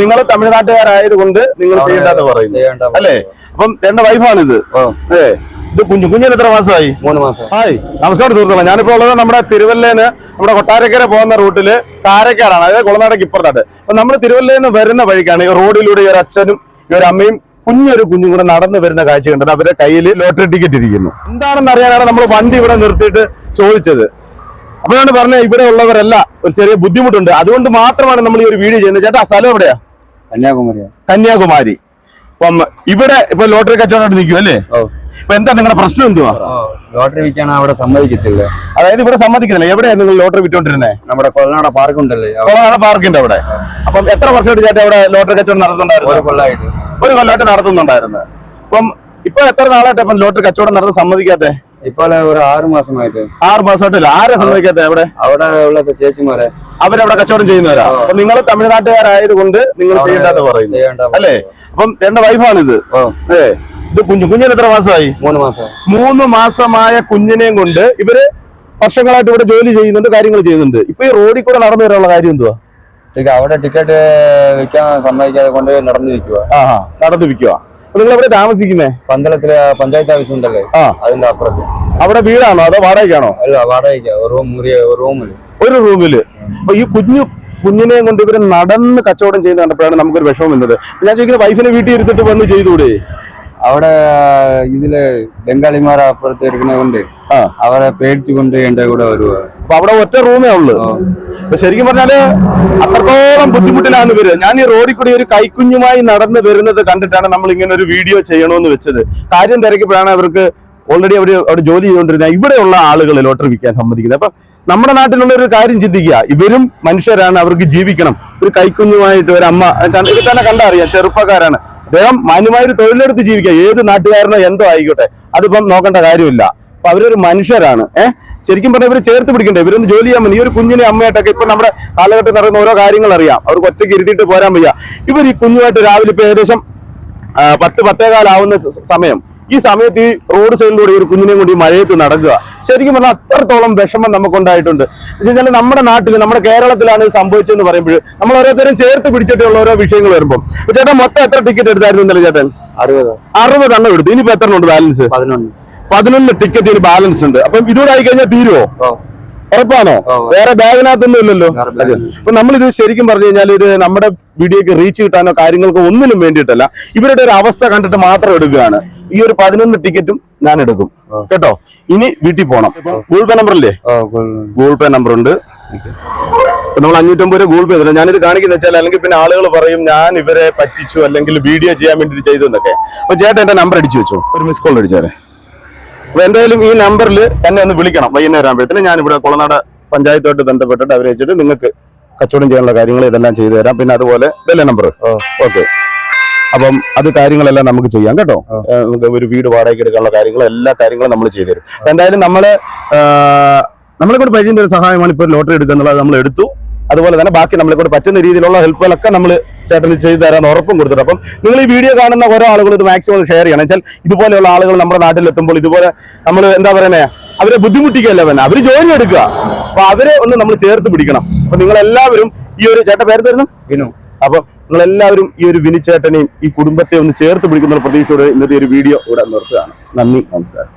നിങ്ങൾ തമിഴ്നാട്ടുകാരായത് കൊണ്ട് നിങ്ങൾ ചെയ്യേണ്ടെന്ന് പറയുന്നു. അല്ലേ? അപ്പം എന്റെ വൈഫാണിത്. അതെ. ഇത് കുഞ്ഞു കുഞ്ഞിന് എത്ര മാസമായി? മൂന്ന് മാസം. ആയി നമസ്കാരം സുഹൃത്തുക്കളെ. ഞാനിപ്പോ ഉള്ളത് നമ്മുടെ തിരുവല്ലേന്ന് നമ്മുടെ കൊട്ടാരക്കര പോകുന്ന റൂട്ടിൽ കാരക്കാടാണ് അതായത് കുളനാടക്ക് ഇപ്പുറത്തായിട്ട് അപ്പൊ നമ്മൾ തിരുവല്ലേന്ന് വരുന്ന വഴിക്കാണ് ഈ റോഡിലൂടെ ഈ ഒരു അച്ഛനും ഈ ഒരു അമ്മയും കുഞ്ഞൊരു കുഞ്ഞും കൂടെ നടന്നു വരുന്ന കാഴ്ച കണ്ടത് അവരുടെ കയ്യിൽ ലോട്ടറി ടിക്കറ്റ് ഇരിക്കുന്നു. എന്താണെന്ന് അറിയാനാണ് നമ്മൾ വണ്ടി ഇവിടെ നിർത്തിയിട്ട് ചോദിച്ചത്. അപ്പോഴാണ് പറഞ്ഞത് ഇവിടെ ഉള്ളവരല്ല ഒരു ചെറിയ ബുദ്ധിമുട്ടുണ്ട്. അതുകൊണ്ട് മാത്രമാണ് നമ്മൾ ഈ ഒരു വീഡിയോ ചെയ്യുന്നത്. ചേട്ടാ സ്ഥലം എവിടെയാ? കന്യാകുമാരി കന്യാകുമാരി. അപ്പം ഇവിടെ ഇപ്പൊ ലോട്ടറി കച്ചവടം നിൽക്കും അല്ലേ? ഇപ്പൊ എന്താ നിങ്ങളുടെ പ്രശ്നം എന്തുവാ? ലോട്ടറി വിൽക്കാൻ അവിടെ സമ്മതിക്കത്തില്ല. അതായത് ഇവിടെ സമ്മതിക്കുന്നില്ല. എവിടെയാ നിങ്ങൾ ലോട്ടറി വിറ്റോണ്ടിരുന്നത് നമ്മുടെ കൊല്ലനാട പാർക്ക് ഉണ്ടല്ലേ അവിടെ പാർക്ക് ഉണ്ട് അവിടെ. അപ്പം എത്ര വർഷമായിട്ട് ചേട്ടാ അവിടെ ലോട്ടറി കച്ചവടം ഒരു നടത്തുന്നുണ്ടായിരുന്നു കൊല്ലായിട്ട്. ഒരു കൊല്ലമായിട്ട് നടത്തുന്നുണ്ടായിരുന്നു. അപ്പം ഇപ്പൊ എത്ര നാളായിട്ട് ഇപ്പം ലോട്ടറി കച്ചവടം നടത്താൻ സമ്മതിക്കാത്തെ? ഇപ്പോൾ ഒരു ആറ് മാസമായിട്ട്. ആറ് മാസമായിട്ടില്ല ആരെ സമ്മതിക്കാത്തെ അവിടെ? അവിടെ ഉള്ള ചേച്ചിമാരെ. അവരവിടെ കച്ചവടം ചെയ്യുന്നവരാ. അപ്പൊ നിങ്ങൾ തമിഴ്നാട്ടുകാരായത് കൊണ്ട് നിങ്ങൾ ചെയ്യേണ്ടെന്ന് പറയുന്നു അല്ലേ? അപ്പം എന്റെ വൈഫാണിത്. ഇത് ഇത് കുഞ്ഞു കുഞ്ഞിന് എത്ര മാസമായി? മൂന്ന് മാസം. മൂന്ന് മാസമായ കുഞ്ഞിനെയും കൊണ്ട് ഇവർ വർഷങ്ങളായിട്ട് ഇവിടെ ജോലി ചെയ്യുന്നുണ്ട് കാര്യങ്ങൾ ചെയ്യുന്നുണ്ട്. ഇപ്പൊ ഈ റോഡിൽ കൂടെ നടന്നു വരാനുള്ള കാര്യം എന്തുവാ? അവിടെ ടിക്കറ്റ് വിൽക്കാൻ സമ്മതിക്കാതെ കൊണ്ട് നടന്നു വിൽക്കുക നടന്നു വിൽക്കുക നിങ്ങൾ എവിടെ താമസിക്കുന്നേ? പന്തളത്തിലെ പഞ്ചായത്ത് ഓഫീസ് ഉണ്ടല്ലേ? ആ. അതിന്റെ അപ്പുറത്ത്. അവിടെ വീടാണോ അതോ വാടകയ്ക്കാണോ? അല്ല വാടക റൂം മുറിയ റൂമിൽ. ഒരു റൂമിൽ. അപ്പൊ ഈ കുഞ്ഞു കുഞ്ഞിനെയും കൊണ്ട് ഇവർ നടന്ന് കച്ചവടം ചെയ്യുന്ന കണ്ടപ്പോഴാണ് നമുക്കൊരു വിഷമം വന്നത്. ഞാൻ ചോദിക്കുന്നത് വൈഫിനെ വീട്ടിൽ ഇരുത്തിട്ട് വന്ന് ചെയ്തുകൂടെ അവിടെ ഇതിൽ ബംഗാളിമാർ അപ്പുറത്ത് ഇരിക്കുന്ന കൊണ്ട് അവരെ പേടിച്ചു കൊണ്ട് എന്റെ കൂടെ വരുവാ. അപ്പൊ അവിടെ ഒറ്റ റൂമേ ഉള്ളു. ശരിക്കും പറഞ്ഞാൽ അത്രത്തോളം ബുദ്ധിമുട്ടിലാണ് ഇവർ. ഞാൻ ഈ റോഡിൽ കൂടി ഒരു കൈക്കുഞ്ഞുമായി നടന്നു വരുന്നത് കണ്ടിട്ടാണ് നമ്മൾ ഇങ്ങനെ ഒരു വീഡിയോ ചെയ്യണമെന്ന് വെച്ചത്. കാര്യം തിരക്കിയപ്പോഴാണ് അവർക്ക് ഓൾറെഡി അവർ അവിടെ ജോലി ചെയ്തുകൊണ്ടിരുന്ന ഇവിടെയുള്ള ആളുകൾ ലോട്ടറി വിൽക്കാൻ സമ്മതിക്കുന്നത്. അപ്പൊ നമ്മുടെ നാട്ടിലുള്ള ഒരു കാര്യം ചിന്തിക്കുക. ഇവരും മനുഷ്യരാണ് അവർക്ക് ജീവിക്കണം. ഒരു കൈക്കുഞ്ഞുമായിട്ട് ഒരു അമ്മ ഇത് തന്നെ കണ്ടറിയാം ചെറുപ്പക്കാരാണ്. അദ്ദേഹം മാന്യമായ ഒരു തൊഴിലെടുത്ത് ജീവിക്കുക ഏത് നാട്ടുകാരനോ എന്തോ ആയിക്കോട്ടെ. അതിപ്പം നോക്കേണ്ട കാര്യമില്ല. അപ്പൊ അവരൊരു മനുഷ്യരാണ്. ഏഹ് ശരിക്കും പറഞ്ഞാൽ ഇവർ ചേർത്ത് പിടിക്കണ്ടേ? ഇവരൊന്ന് ജോലി ചെയ്യാൻ മതി ഈ ഒരു കുഞ്ഞിനെ അമ്മയായിട്ടൊക്കെ ഇപ്പൊ നമ്മുടെ കാലഘട്ടത്തിൽ നടക്കുന്ന ഓരോ കാര്യങ്ങൾ അറിയാം. അവർക്ക് ഒറ്റയ്ക്ക് ഇരുത്തിയിട്ട് പോരാൻ വയ്യ. ഇവർ ഈ കുഞ്ഞുമായിട്ട് രാവിലെ ഇപ്പൊ ഏകദേശം പത്ത് പത്തേകാലാവുന്ന സമയം. ഈ സമയത്ത് ഈ റോഡ് സൈഡിലൂടെ ഒരു കുഞ്ഞിനെയും കൂടി ഈ മഴയത്ത് നടക്കുക. ശരിക്കും പറഞ്ഞാൽ അത്രത്തോളം വിഷമം നമുക്കുണ്ടായിട്ടുണ്ട്. എന്ന് വെച്ചാൽ നമ്മുടെ നാട്ടിൽ നമ്മുടെ കേരളത്തിലാണ് ഇത് സംഭവിച്ചതെന്ന് പറയുമ്പോൾ നമ്മൾ ഓരോരുത്തരും ചേർത്ത് പിടിച്ചിട്ടുള്ള ഓരോ വിഷയങ്ങൾ വരുമ്പോൾ ചേട്ടൻ മൊത്തം എത്ര ടിക്കറ്റ് എടുത്തായിരുന്നു ഇന്നലെ ചേട്ടൻ? അറുപത്. അറുപത് എണ്ണം എടുത്തു. ഇനിയിപ്പോ എത്ര ഉണ്ട് ബാലൻസ് പതിനൊന്ന്. പതിനൊന്ന് ടിക്കറ്റ് ബാലൻസ് ഉണ്ട്. അപ്പം ഇതുകൂടെ ആയി കഴിഞ്ഞാൽ തീരുവോ? ഉറപ്പാണോ. വേറെ ബാഗിനകത്തൊന്നും ഇല്ലല്ലോ? അപ്പൊ നമ്മൾ ഇത് നമ്മളിത് ശരിക്കും പറഞ്ഞു കഴിഞ്ഞാൽ ഇത് നമ്മുടെ വീഡിയോക്ക് റീച്ച് കിട്ടാനോ കാര്യങ്ങൾക്കോ ഒന്നിനും വേണ്ടിയിട്ടല്ല. ഇവരുടെ ഒരു അവസ്ഥ കണ്ടിട്ട് മാത്രം എടുക്കുകയാണ്. ഈ ഒരു പതിനൊന്ന് ടിക്കറ്റും ഞാൻ എടുക്കും. കേട്ടോ? ഇനി വീട്ടിൽ പോണം. ഗൂഗിൾ പേ നമ്പർ അല്ലേ ഓ ഗൂഗിൾ പേ നമ്പർ ഉണ്ട്. നമ്മൾ അഞ്ഞൂറ്റമ്പത് രൂപ ഗൂഗിൾ പേ ചെയ്തില്ല ഞാനിത് കാണിക്കുന്ന വെച്ചാൽ അല്ലെങ്കിൽ പിന്നെ ആളുകൾ പറയും ഞാൻ ഇവരെ പറ്റിച്ചു അല്ലെങ്കിൽ വീഡിയോ ചെയ്യാൻ വേണ്ടി ചെയ്തു എന്നൊക്കെ. അപ്പൊ ചേട്ടൻ എന്റെ നമ്പർ അടിച്ചു വെച്ചു. ഒരു മിസ് കോൾ അടിച്ചാലേ അപ്പൊ എന്തായാലും ഈ നമ്പറിൽ എന്നെ ഒന്ന് വിളിക്കണം. വൈകുന്നേരം ആകുമ്പോഴത്തേന് ഞാൻ ഇവിടെ കുളനാട് പഞ്ചായത്തുമായിട്ട് ബന്ധപ്പെട്ടിട്ട് അവരെ വെച്ചിട്ട് നിങ്ങൾക്ക് കച്ചവടം ചെയ്യാനുള്ള കാര്യങ്ങൾ ഇതെല്ലാം ചെയ്തു തരാം. പിന്നെ അതുപോലെ ഇതല്ലേ നമ്പർ ഓക്കെ. അപ്പം അത് കാര്യങ്ങളെല്ലാം നമുക്ക് ചെയ്യാം കേട്ടോ. ഒരു വീട് വാടകയ്ക്ക് എടുക്കാനുള്ള കാര്യങ്ങളും എല്ലാ കാര്യങ്ങളും നമ്മൾ ചെയ്തു തരും. എന്തായാലും നമ്മൾ നമ്മളെ കൂടെ പരിചയം ഒരു സഹായമാണ് ഇപ്പൊ ലോട്ടറി എടുക്കുന്നുള്ളത് നമ്മൾ എടുത്തു. അതുപോലെ തന്നെ ബാക്കി നമ്മളെ കൂടെ പറ്റുന്ന രീതിയിലുള്ള ഹെൽപ്പുകളൊക്കെ നമ്മൾ ചേട്ടന് ചെയ്തു തരാൻ ഉറപ്പും കൊടുത്തിട്ട് അപ്പം നിങ്ങൾ ഈ വീഡിയോ കാണുന്ന ഓരോ ആളുകൾ ഇത് മാക്സിമം ഷെയർ ചെയ്യണം. വെച്ചാൽ ഇതുപോലെയുള്ള ആളുകൾ നമ്മുടെ നാട്ടിലെത്തുമ്പോൾ ഇതുപോലെ നമ്മൾ എന്താ പറയുന്നത് അവരെ ബുദ്ധിമുട്ടിക്കുകയല്ല വേണ്ട അവർ ജോലി എടുക്കുക. അപ്പൊ അവരെ ഒന്ന് നമ്മൾ ചേർത്ത് പിടിക്കണം. അപ്പൊ നിങ്ങൾ എല്ലാവരും ഈ ഒരു ചേട്ടൻ പേര് തരുന്നു വിനു. അപ്പൊ നിങ്ങൾ എല്ലാവരും ഈ ഒരു വിനിച്ചേട്ടനെയും ഈ കുടുംബത്തെ ഒന്ന് ചേർത്ത് പിടിക്കുന്ന പ്രതീക്ഷയോടെ ഇന്നത്തെ ഒരു വീഡിയോ ഇവിടെ നിർത്തുകയാണ്. നന്ദി നമസ്കാരം.